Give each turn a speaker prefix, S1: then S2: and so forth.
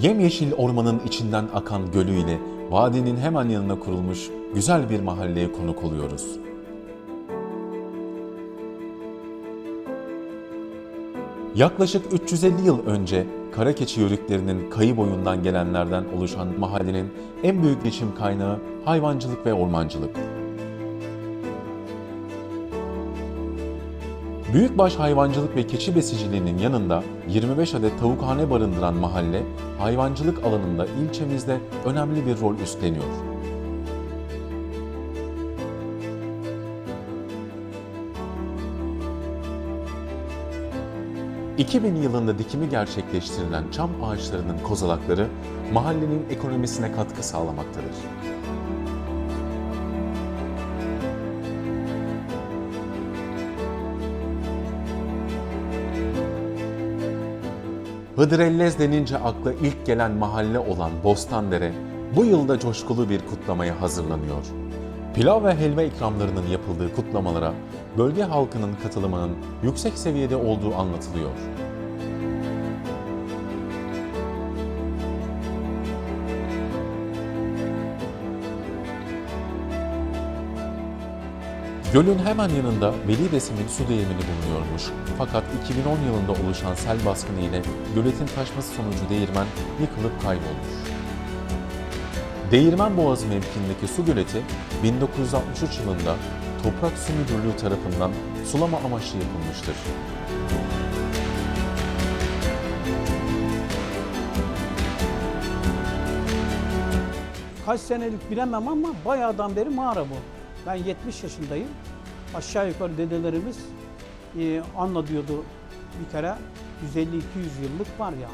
S1: Yemyeşil ormanın içinden akan gölüyle vadinin hemen yanına kurulmuş güzel bir mahalleye konuk oluyoruz. Yaklaşık 350 yıl önce Karakeçi yörüklerinin kayı boyundan gelenlerden oluşan mahallenin en büyük geçim kaynağı hayvancılık ve ormancılık. Büyükbaş hayvancılık ve keçi besiciliğinin yanında 25 adet tavukhane barındıran mahalle, hayvancılık alanında ilçemizde önemli bir rol üstleniyor. ...2000 yılında dikimi gerçekleştirilen çam ağaçlarının kozalakları... ...mahallenin ekonomisine katkı sağlamaktadır. Hıdrellez denince akla ilk gelen mahalle olan Bostandere bu yılda coşkulu bir kutlamaya hazırlanıyor. Pilav ve helva ikramlarının yapıldığı kutlamalara bölge halkının katılımının yüksek seviyede olduğu anlatılıyor. Gölün hemen yanında Veli Resim'in su değirmeni bulunuyormuş. Fakat 2010 yılında oluşan sel baskını ile göletin taşması sonucu değirmen yıkılıp kaybolmuş. Değirmen Boğazı mevkiindeki su göleti 1963 yılında Toprak Su Müdürlüğü tarafından sulama amaçlı yapılmıştır.
S2: Kaç senelik bilemem ama bayağıdan beri mağara bu. Ben 70 yaşındayım. Aşağı yukarı dedelerimiz e, anla diyordu bir kere 150-200 yıllık var ya. Yani.